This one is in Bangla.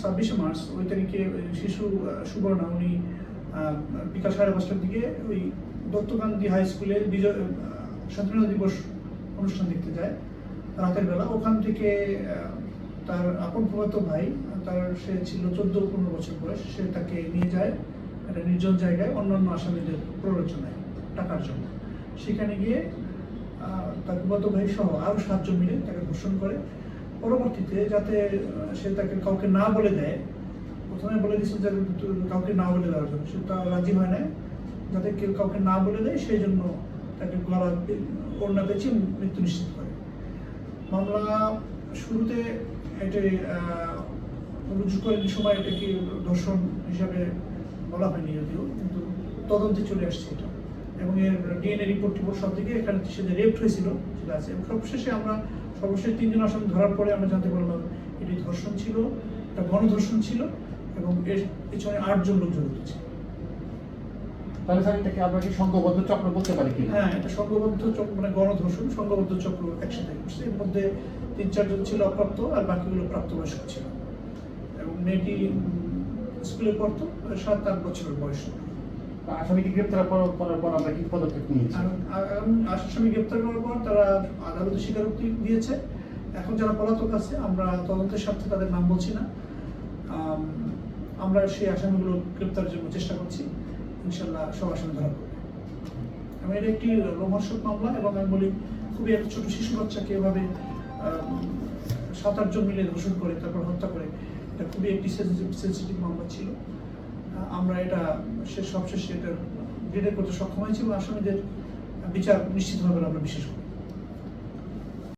ছাব্বিশে মার্চ, ওই তারিখে শিশু উনি সাড়ে দিকে ওই হাই স্বাধীনতা দিবস অনুষ্ঠান দেখতে যায় রাতের বেলা। ওখান থেকে তার আপন প্রভাত ভাই, তার সে ছিল চোদ্দ পনেরো বছর বয়স, সে তাকে নিয়ে যায়, একটা নির্জন জায়গায় অন্যান্য আসামিদের প্ররোচনায় টাকার জন্য। সেখানে গিয়ে তার প্রভাত ভাই সহ আরও সাতজন মিলে তাকে ধর্ষণ করে। পরবর্তীতে যাতে সে তাকে কাউকে না বলে দেয়, প্রথমে বলে দিয়েছিল যে কাউকে না বলে দেওয়ার জন্য। সে তা রাজি হয় না যাতে কেউ কাউকে না বলে দেয়, সেই জন্য তাকে গলা ওড়না পেঁচিয়ে মৃত্যু নিশ্চিত করে। মামলা শুরুতে এটি রুজু সময় এটাকে ধর্ষণ হিসাবে বলা হয়নি যদিও, কিন্তু তদন্তে চলে আসছে এটা। এবং এর ডিএনএ রিপোর্ট টিপোর্ট সব দিকে এখানে সে যে রেপ্ট হয়েছিল সেটা আছে। এবং সবশেষে আমরা সর্বশেষ তিনজন আসামি ধরার পরে আমরা জানতে পারলাম এটি ধর্ষণ ছিল এটা গণধর্ষণ ছিল এবং এর পিছনে আটজন লোক জড়িত ছিল। তাহলে স্যার এটাকে আমরা কি সংঘবদ্ধ চক্র বলতে পারি কি হ্যাঁ এটা সংঘবদ্ধ চক্র মানে গণধর্ষণ সংঘবদ্ধ চক্র একসাথে করছে এর মধ্যে তিন চারজন ছিল অপ্রাপ্ত আর বাকিগুলো প্রাপ্তবয়স্ক ছিল। এবং মেয়েটি স্কুলে পড়তো সাত আট বছরের বয়স। আসামিকে গ্রেপ্তার করার পর আমরা কি পদক্ষেপ নিয়েছি? আসামি গ্রেপ্তার করার পর তারা আদালতে স্বীকারোক্তি দিয়েছে। এখন যারা পলাতক আছে, আমরা তদন্তের স্বার্থে তাদের নাম বলছি না। আমরা সেই আসামিগুলো গ্রেপ্তারের জন্য চেষ্টা করছি। ইনশাল্লাহ সব আসামি ধরা পড়বে। এবং এটা একটি রোমহর্ষক মামলা এবং আমি বলি, খুবই একটা ছোট শিশু বাচ্চাকে এভাবে সাত আটজন মিলে ধর্ষণ করে, তারপর হত্যা করে, এটা খুবই একটি সেন্সিটিভ মামলা ছিল। আমরা এটা শেষ সবশেষে এটা ডিটেক্ট করতে সক্ষম হয়েছি এবং আসামিদের বিচার নিশ্চিতভাবে আমরা বিশেষ করি।